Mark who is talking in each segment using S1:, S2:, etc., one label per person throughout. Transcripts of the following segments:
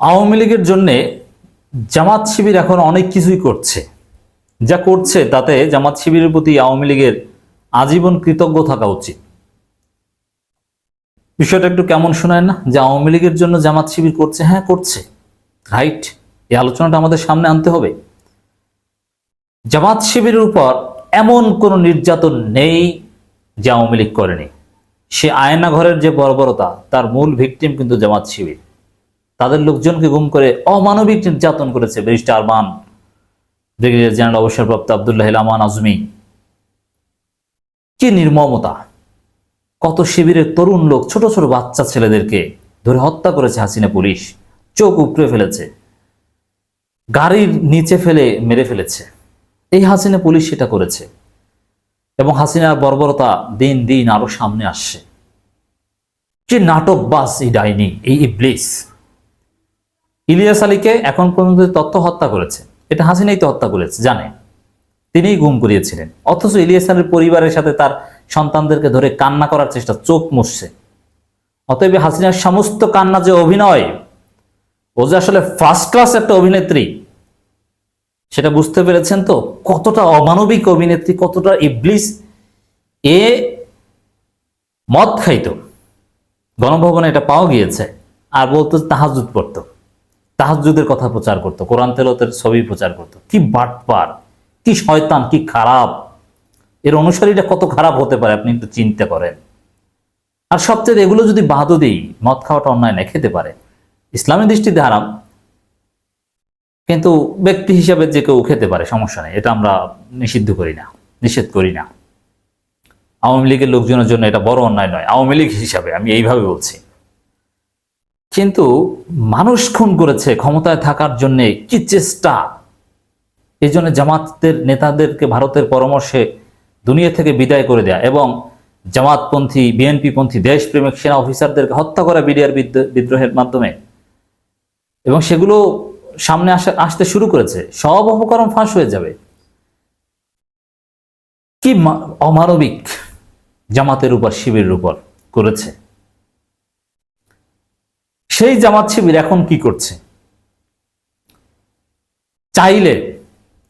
S1: আওয়ামী লীগের জন্যে জামাত শিবির এখন অনেক কিছুই করছে। যা করছে তাতে জামাত শিবিরের প্রতি আওয়ামী লীগের আজীবন কৃতজ্ঞ থাকা উচিত। বিষয়টা একটু কেমন শোনায় না? যে আওয়ামী লীগের জন্য জামাত শিবির করছে? হ্যাঁ করছে। রাইট এই আলোচনাটা আমাদের সামনে আনতে হবে। জামাত শিবিরের উপর এমন কোনো নির্যাতন নেই যে আওয়ামী লীগ করেনি। সে আয়না ঘরের যে বর্বরতা, তার মূল ভিকটিম কিন্তু জামাত শিবির। তাদের লোকজনকে গুম করে অমানবিক নির্যাতন করেছে ব্যারিস্টার আরমান। ব্রিগেডিয়ার জেনারেল অবসরপ্রাপ্ত আবদুল্লাহ আমান আজমি। কি নির্মমতা! কত শিবিরের তরুণ লোক, ছোট ছোট বাচ্চা ছেলেদেরকে ধরে হত্যা করেছে হাসিনা পুলিশ। চোখ উপড়ে ফেলেছে। গাড়ির নিচে ফেলে মেরে ফেলেছে। এই হাসিনা পুলিশ সেটা করেছে। এবং হাসিনার বর্বরতা দিন দিন আরও সামনে আসছে। যে নাটক বাস এই ডাইনি, এই ইবলিস। ইলিয়াস আলীকে এখন পর্যন্ত তত্ত্ব হত্যা করেছে, এটা হাসিনাই তো হত্যা করেছে, জানে। তিনিই গুম করিয়েছিলেন। অথচ ইলিয়াস আলীর পরিবারের সাথে তার সন্তানদেরকে ধরে কান্না করার চেষ্টা, চোখ মুছছে। অতএব হাসিনার সমস্ত কান্না যে অভিনয়, ও যে আসলে ফার্স্ট ক্লাস একটা অভিনেত্রী, সেটা বুঝতে পেরেছেন তো? কতটা অমানবিক অভিনেত্রী, কতটা ইবলিস, এ মদ খাইত। গণভবনে এটা পাওয়া গিয়েছে। আর বলতো তাহাজুদ পড়তো। তাহাজুদের কথা প্রচার করতো, কোরআন তেলতের ছবি প্রচার করতো। কি বাটপার, কি শয়তান, কি খারাপ। এর অনুসারীটা কত খারাপ হতে পারে, আপনি একটু চিন্তা করেন। আর সবচেয়ে এগুলো যদি বাদও দিই মদ খাওয়াটা অন্যায় না, খেতে পারে। ইসলামী দৃষ্টিতে হারাম। কিন্তু ব্যক্তি হিসাবে যে কেউ খেতে পারে, সমস্যা নেই। এটা আমরা নিষিদ্ধ করি না, নিষেধ করি না। আওয়ামী লীগের লোকজনের জন্য এটা বড় অন্যায় নয়। আওয়ামী লীগ হিসাবে, আমি এইভাবে বলছি। কিন্তু মানুষ খুন করেছে ক্ষমতায় থাকার জন্য কি চেষ্টা? এই জন্য জামাতের নেতাদেরকে ভারতের পরামর্শে দুনিয়া থেকে বিদায় করে দেয়া এবং জামাতপন্থী বিএনপিপন্থী, দেশপ্রেমিক সেনা অফিসারদেরকে হত্যা করা বিডিআর বিদ্রোহের মাধ্যমে। এবং সেগুলো সামনে আসা, আসতে শুরু করেছে। সব অপকরণ ফাঁস হয়ে যাবে। কি অমানবিক জামাতের উপর, শিবিরের উপর করেছে। সেই জামাত শিবির এখন কি করছে? চাইলে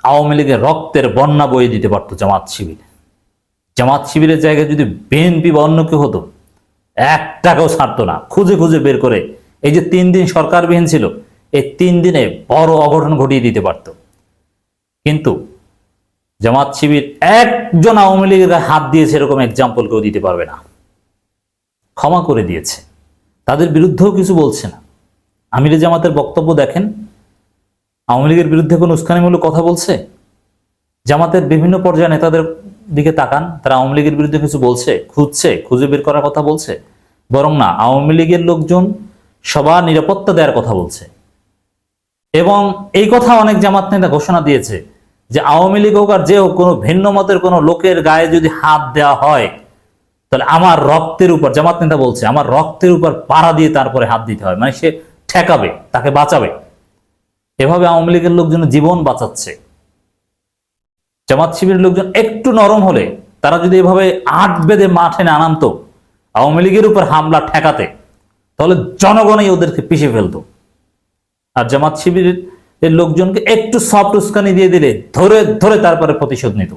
S1: আওয়ামী লীগের রক্তের বন্যা বয়ে দিতে পারতো জামাত শিবির। জামাত শিবিরের জায়গায় যদি বিএনপি বা অন্য কেউ হতো, এক টাকাও ছাড়তো না। খুঁজে খুঁজে বের করে এই যে তিন দিন সরকারবিহীন ছিল, এই তিন দিনে বড় অঘটন ঘটিয়ে দিতে পারত। কিন্তু জামাত শিবির একজন আওয়ামী লীগের হাত দিয়েছে এরকম এক্সাম্পল কেউ দিতে পারবে না। ক্ষমা করে দিয়েছে। তাদের বিরুদ্ধেও কিছু বলছে না। আমিরে জামাতের বক্তব্য দেখেন, আওয়ামী লীগের বিরুদ্ধে কোনো উস্কানিমূলক কথা বলছে? জামাতের বিভিন্ন পর্যায়ে নেতাদের দিকে তাকান, তারা আওয়ামী লীগের বিরুদ্ধে কিছু বলছে, খুঁজছে, খুঁজে বের করার কথা বলছে। বরং না, আওয়ামী লীগের লোকজন সবার নিরাপত্তা দেওয়ার কথা বলছে। এবং এই কথা অনেক জামাত নেতা ঘোষণা দিয়েছে যে, আওয়ামী লীগ হোক আর যে হোক, কোনো ভিন্ন মতের কোনো লোকের গায়ে যদি হাত দেওয়া হয় তাহলে আমার রক্তের উপর, জামাত নেতা বলছে, আমার রক্তের উপর পাড়া দিয়ে তারপরে হাত দিতে হয়। মানে সে ঠেকাবে, তাকে বাঁচাবে। এভাবে আওয়ামী লীগের লোকজন জীবন বাঁচাচ্ছে। জামাত শিবিরের লোকজন একটু নরম হলে তারা যদি এভাবে আট বেঁধে মাঠে না নামতো, আওয়ামী লীগের উপর হামলা ঠেকাতে, তাহলে জনগণই ওদেরকে পিষে ফেলতো। আর জামাত শিবিরের লোকজনকে একটু সফট উস্কানি দিয়ে দিলে ধরে ধরে তারপরে প্রতিশোধ নিত।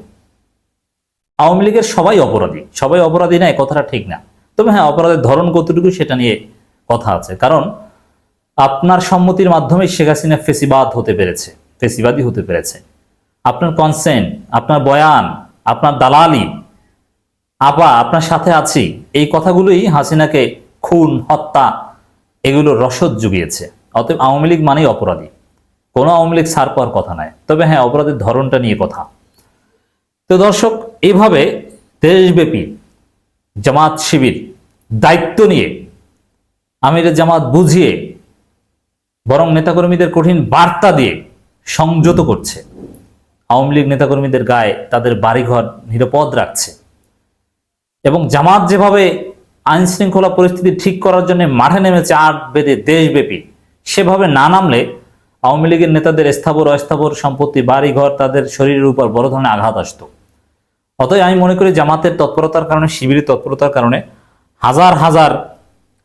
S1: আওয়ামী লীগের সবাই অপরাধী। সবাই অপরাধী না এ কথাটা ঠিক না। তবে হ্যাঁ অপরাধের ধরন কতটুকু সেটা নিয়ে কথা আছে। কারণ আপনার সম্মতির মাধ্যমে শেখ হাসিনা ফেসিবাদ হতে পেরেছে, ফেসিবাদী হতে পেরেছে। আপনার কনসেন্ট আপনার বয়ান, আপনার দালালি, আপা, আপনার সাথে আছি, এই কথাগুলোই হাসিনাকে খুন, হত্যা এগুলো রসদ জুগিয়েছে। অতএব আওয়ামী লীগ মানেই অপরাধী। কোনো আওয়ামী লীগ ছাড় পাওয়ার কথা নয়। তবে হ্যাঁ অপরাধের ধরনটা নিয়ে কথা। তো দর্শক এইভাবে দেশব্যাপী জামাত শিবির দায়িত্ব নিয়ে আমিরের জামাত বুঝিয়ে, বরং নেতাকর্মীদের কঠিন বার্তা দিয়ে সংযত করছে। আওয়ামী লীগ নেতাকর্মীদের গায়ে তাদের বাড়িঘর নিরাপদ রাখছে। এবং জামাত যেভাবে আইন শৃঙ্খলা পরিস্থিতি ঠিক করার জন্য মাঠে নেমেছে আট বেদে দেশব্যাপী, সেভাবে না নামলে আওয়ামী লীগের নেতাদের স্থাবর অস্থাবর সম্পত্তি, বাড়িঘর তাদের শরীরের উপর বড় ধরনের আঘাত আসতো। অতএব আমি মনে করি জামাতের তৎপরতার কারণে, শিবিরের তৎপরতার কারণে হাজার হাজার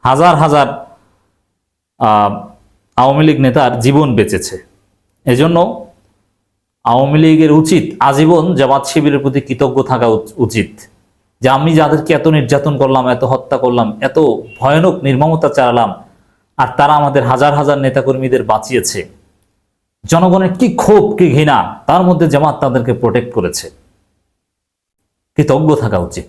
S1: হাজার হাজার আওয়ামী লীগ নেতার জীবন বেঁচেছে। এজন্য আওয়ামী লীগের উচিত আজীবন জামাত শিবিরের প্রতি কৃতজ্ঞ থাকা উচ- উচিত। যে আমি যাদেরকে এত নির্যাতন করলাম, এত হত্যা করলাম, এত ভয়ানক নির্মমতা চালালাম, আর তারা আমাদের হাজার হাজার নেতাকর্মীদের বাঁচিয়েছে। জনগণের কি ক্ষোভ, কি ঘৃণা, তার মধ্যে জামাত তাদেরকে প্রোটেক্ট করেছে। কৃতজ্ঞ থাকা উচিত